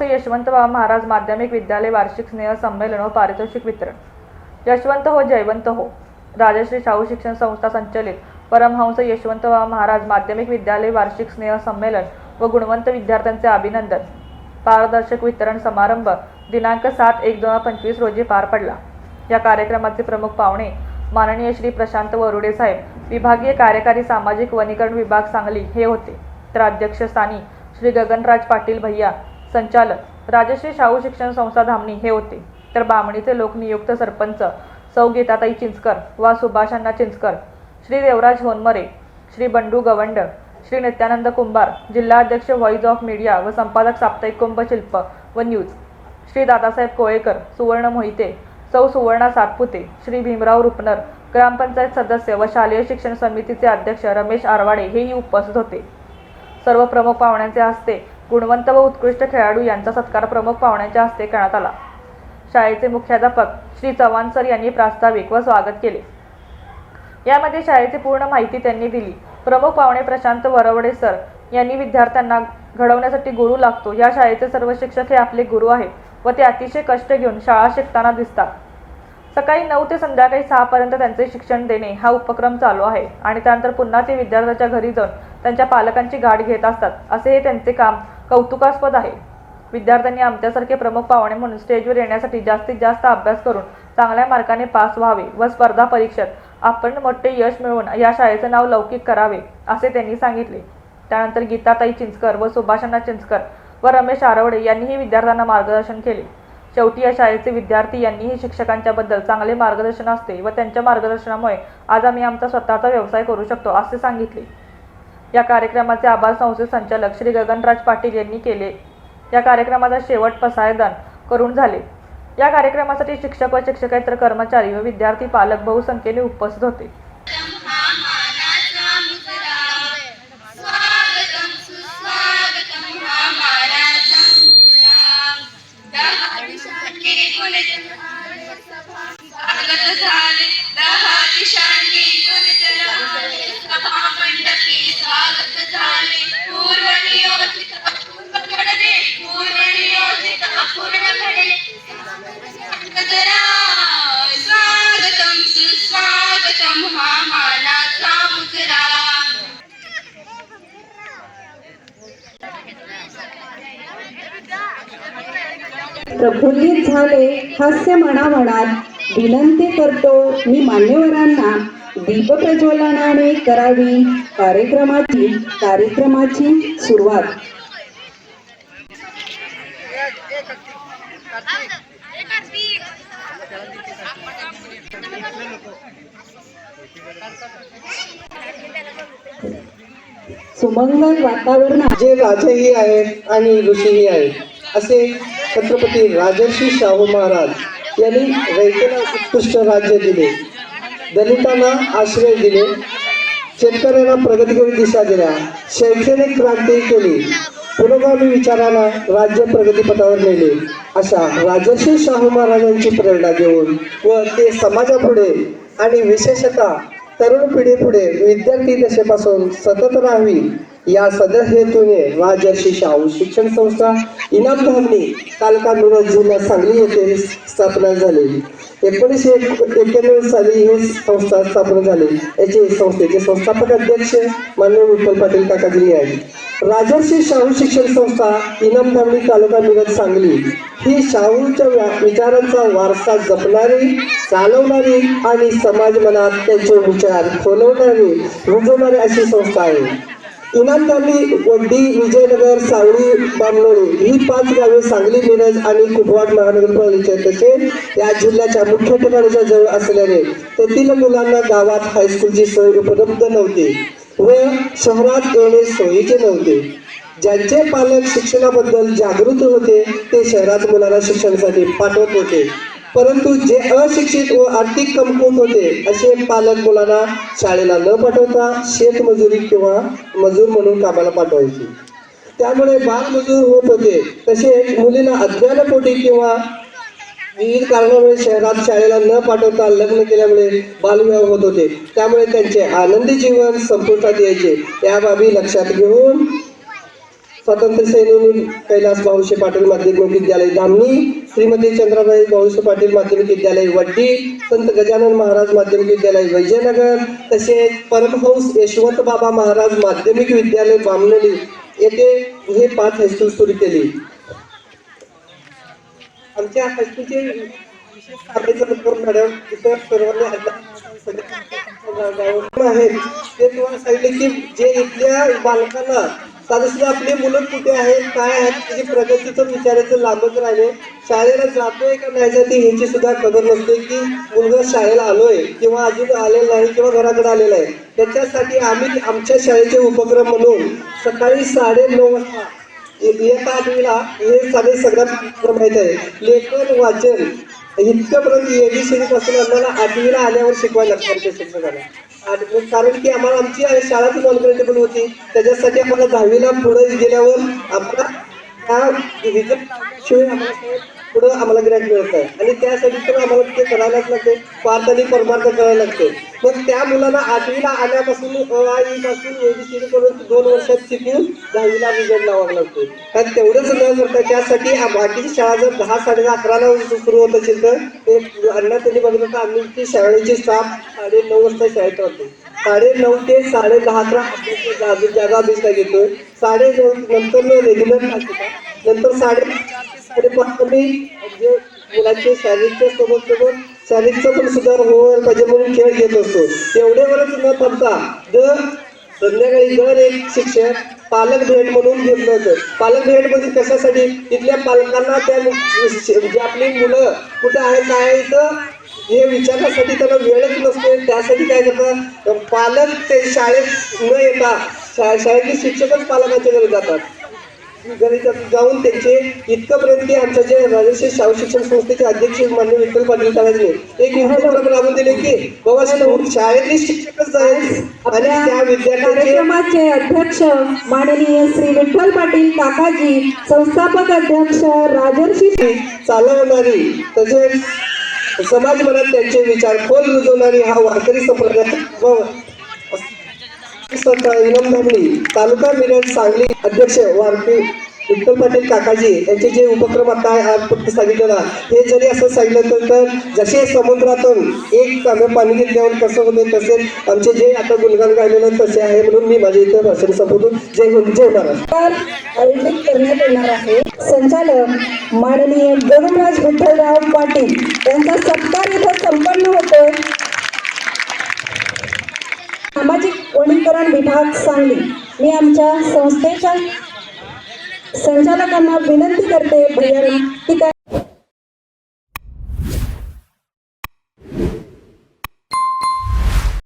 परमहंस यशवंतराव महाराज माध्यमिक विद्यालय वार्षिक स्नेह संमेलन व पारितोषिक वितरण. यशवंत हो जयवंत हो. राजश्री शाहू शिक्षण संस्था संचलित. परमहंस यशवंतराव महाराज माध्यमिक विद्यालय वार्षिक स्नेह संमेलन व गुणवंत विद्यार्थ्यांचे अभिनंदन. पारदर्शक वितरण समारंभ दिनांक सात एक दोन हजार पंचवीस रोजी पार पडला. या कार्यक्रमाचे प्रमुख पाहुणे माननीय श्री प्रशांत वरुडे साहेब विभागीय कार्यकारी सामाजिक वनीकरण विभाग सांगली हे होते. तर अध्यक्षस्थानी श्री गगनराज पाटील भैया संचालक राजश्री शाहू शिक्षण संस्था धामणी हे होते. तर बामणीचे लोकनियुक्त सरपंच सौ गीताताई चिंचकर वा सुभाषांना चिंचकर श्री देवराज होनमरे श्री बंडू गवंड श्री नित्यानंद कुंभार जिल्हाध्यक्ष व्हॉइस ऑफ मीडिया व संपादक साप्ताहिक कुंभ शिल्प व न्यूज श्री दादासाहेब कोळेकर सुवर्ण मोहिते सौ सुवर्णा सातपुते श्री भीमराव रुपनर ग्रामपंचायत सदस्य व शालेय शिक्षण समितीचे अध्यक्ष रमेश आरवाडे हेही उपस्थित होते. सर्व प्रमुख पाहुण्यांचे हस्ते गुणवंत व उत्कृष्ट खेळाडू यांचा सत्कार प्रमुख पाहुण्यांच्या हस्ते करण्यात आला. शाळेचे मुख्याध्यापक श्री चव्हाण सर यांनी प्रास्ताविक व स्वागत केले. यामध्ये शाळेची पूर्ण माहिती त्यांनी दिली. प्रमुख पाहुणे प्रशांत वरवडे सर यांनी विद्यार्थ्यांना घडवण्यासाठी गुरु लागतो. या शाळेचे सर्व शिक्षक हे आपले गुरु आहेत व ते अतिशय कष्ट घेऊन शाळा शिकताना दिसतात. सकाळी नऊ ते संध्याकाळी सहापर्यंत त्यांचे शिक्षण देणे हा उपक्रम चालू आहे आणि त्यानंतर पुन्हा ते विद्यार्थ्यांच्या घरी जाऊन त्यांच्या पालकांची गाठ घेत असतात. असे हे त्यांचे काम कौतुकास्पद आहे. विद्यार्थ्यांनी आमच्यासारखे प्रमुख पाहुणे म्हणून स्टेजवर येण्यासाठी जास्तीत जास्त अभ्यास करून चांगल्या मार्काने पास व्हावे व स्पर्धा परीक्षेत आपण मोठे यश मिळवून या शाळेचे नाव लौकिक करावे असे त्यांनी सांगितले. त्यानंतर गीताताई चिंचकर व सुभाषणा चिंचकर व रमेश आरवडे यांनीही विद्यार्थ्यांना मार्गदर्शन केले. शेवटी या शाळेचे विद्यार्थी यांनीही शिक्षकांच्याबद्दल चांगले मार्गदर्शन असते व त्यांच्या मार्गदर्शनामुळे आज आम्ही आमचा स्वतःचा व्यवसाय करू शकतो असे सांगितले. या कार्यक्रमाचे आभार संस्थेचे संचालक श्री गगनराज पाटील यांनी केले. या कार्यक्रमाचा शेवट पसायदान करून झाले. या कार्यक्रमासाठी शिक्षक व शिक्षकेतर कर्मचारी व विद्यार्थी पालक बहुसंख्येने उपस्थित होते. प्रफुल्लित झाले हास्य म्हणा म्हणात विनंती करतो मी मान्यवरांना दीप प्रज्वलनाने करावी कार्यक्रमाची कार्यक्रमाची सुरुवात. सुमंगल वातावरण जे राजही आहेत आणि ऋषीही आहेत असे छत्रपती राजर्षी शाहू महाराज यांनी रयतेला उत्कृष्ट राज्य दिले. दलितांना आश्रय दिले. शेतकऱ्यांना प्रगतीकडे दिशा दिल्या शैक्षणिक क्रांती केली. पुरोगामी विचाराला राज्य प्रगतीपथावर नेले. अशा राजर्षी शाहू महाराजांची प्रेरणा घेऊन व ते समाजापुढे आणि विशेषतः तरुण पिढीपुढे विद्यार्थी दशेपासून सतत राहावी या सदर हेतूने राजर्षी शाहू शिक्षण संस्था इनाम धामणी तालुका मिरज जिल्हा सांगली येथे स्थापना झालेली. एकोणीसशे एक्क्याण्णव साली ही संस्था स्थापना झाली याचे संस्थेचे संस्थापक अध्यक्ष माननीय विठ्ठल पाटील काकाजी आहेत राजर्षी शाहू शिक्षण संस्था इनाम धामणी तालुका मिरज सांगली ही शाहूच्या व्या- विचारांचा वारसा जपणारी चालवणारी आणि समाज मनात त्यांचे विचार खोलवणारी रुजवणारी अशी संस्था आहे. इनामदारी वड्डी विजयनगर सावळी बामणोली ही पाच गावे सांगली मिरज आणि कुपवाड महानगरपालिका या जिल्ह्याच्या मुख्य ठिकाणाच्या जवळ असल्याने तेथील मुलांना गावात हायस्कूलची सोय उपलब्ध नव्हती व शहरात येणे सोयीचे नव्हते. ज्यांचे पालक शिक्षणाबद्दल जागृत होते ते शहरात मुलांना शिक्षणासाठी पाठवत होते. परंतु जे अशिक्षित व आर्थिक कमकुवत होते असे पालक मुलांना शाळेला न पाठवता शेतमजुरी किंवा मजूर म्हणून कामाला पाठवायचे. त्यामुळे बालमजूर होत होते. तसेच मुलीला अज्ञानपोटी किंवा विविध कारणामुळे शहरात शाळेला न पाठवता लग्न केल्यामुळे बालविवाह होत होते. त्यामुळे त्यांचे आनंदी जीवन संपुष्टात यायचे. या बाबी लक्षात घेऊन स्वातंत्र्य सैनिक कैलास भाऊशे पाटील माध्यमिक विद्यालय धामणी श्रीमती चंद्राबाई भाऊशे पाटील माध्यमिक विद्यालय वड्डी संत गजानन महाराज माध्यमिक विद्यालय वैजयनगर तसेच परमहंस यशवंत बाबा महाराज माध्यमिक विद्यालय बामणोली येथे हे पाच हायस्कूल सुरू केली. आमच्या हायस्कूलचे विशेष मॅडम इतर सर्वांनी आहेत. ते तुम्हाला सांगितले की जे इथल्या बालकांना साधं आपली मुलं कुठे आहेत काय आहेत त्याची प्रगतीचं विचारायचं लांबच राहिले. शाळेला जातोय का नाही जाते ह्याची सुद्धा खबर नसते की मुलगा शाळेला आलोय किंवा अजून आलेला नाही किंवा घराकडे आलेला आहे. त्याच्यासाठी आम्ही आमच्या शाळेचे उपक्रम म्हणून सकाळी साडे नऊ वाजता इयत्ता आठवीला हे सगळे सगळ्यात माहीत आहे. लेखन वाचन इतक्यापर्यंत एबीसीडी पासून आम्हाला आठवीला आल्यावर शिकवायला लागतं आमच्या शिक्षकाला आणि कारण की आम्हाला आमची शाळाच नॉन होती. त्याच्यासाठी आम्हाला दहावीला पुढे गेल्यावर आम्हाला त्या रिझल्ट शिवाय आम्हाला पुढं आम्हाला ग्रॅड मिळत आहे आणि त्यासाठी तर आम्हाला ते करायलाच लागते पार्थ आणि परमार्थ करायला लागते मग त्या मुलांना आठवीला आल्यापासून अ एबीसीडी करून दोन वर्षात शिकून दहावीला रिझल्ट लावावा लागतो कारण तेवढंच न करता त्यासाठी बाकीची शाळा जर दहा साडे दहा अकराला सुरू होत असेल तर ते अण्णा त्यांनी बघितलं तर आम्ही ती शाळेची स्टाफ साडे नऊ वाजता शाळेत राहतो साडे नऊ ते साडे दहा अकरा जागा अभ्यासला घेतो साडे नऊ नंतर रेग्युलर नंतर साडे साडेपाच आम्ही जे मुलांचे शारीरिकच्या सोबत सोबत शारीरिकचा पण सुधार होईल पाहिजे म्हणून खेळ घेत असतो. एवढ्यावरच न थांबता दर संध्याकाळी दर एक शिक्षक पालक भेट म्हणून घेतलं होतं पालक भेट म्हणजे कशासाठी? इथल्या पालकांना त्या जे म्हणजे आपली मुलं कुठे आहे काय आहे इथं हे विचारण्यासाठी त्याला वेळच नसते त्यासाठी काय करतात? पालक ते शाळेत न येता शा शाळेतील शिक्षकच पालकाच्या घरी जातात. जात- जाऊन त्यांचे इतकंपर्यंत की आमच्या जे राजश्री शाहू शिक्षण संस्थेचे अध्यक्ष मान्य विठ्ठल पाटील काळाजने एक उपक्रम राबवून दिले की बाबा शाळेत- शाळेतले शिक्षकच आहेत. आणि त्या विद्यार्थ्यांचे अध्यक्ष माननीय श्री विठ्ठल पाटील काकाजी संस्थापक अध्यक्ष राजर्षी चालवणारी तसेच समाजमनात त्यांचे विचार खोल रुजवणारी हा वारकरी संप्रदाय इनाम धामणी तालुका मिरज सांगली अध्यक्ष वारपी विठ्ठल पाटील काकाजी यांचे जे उपक्रम आता आज फक्त सांगितलं ना हे जरी असं सांगितलं तर तर जसे समुद्रातून एक कामे पाणी घेतल्यावर कसं होते तसेच आमचे जे आता गुणगान गायलेलं तसे आहे म्हणून मी माझे इथं भाषण संबोधून जय हिंद जय महाराष्ट्र. तर आयोजित करण्यात येणार आहे संचालक माननीय गरुडराज विठ्ठलराव पाटील. यांचा सत्कार इथं संपन्न होतो सामाजिक वनीकरण विभाग सांगली. मी आमच्या संस्थेच्या संचालकांना विनंती करते भैया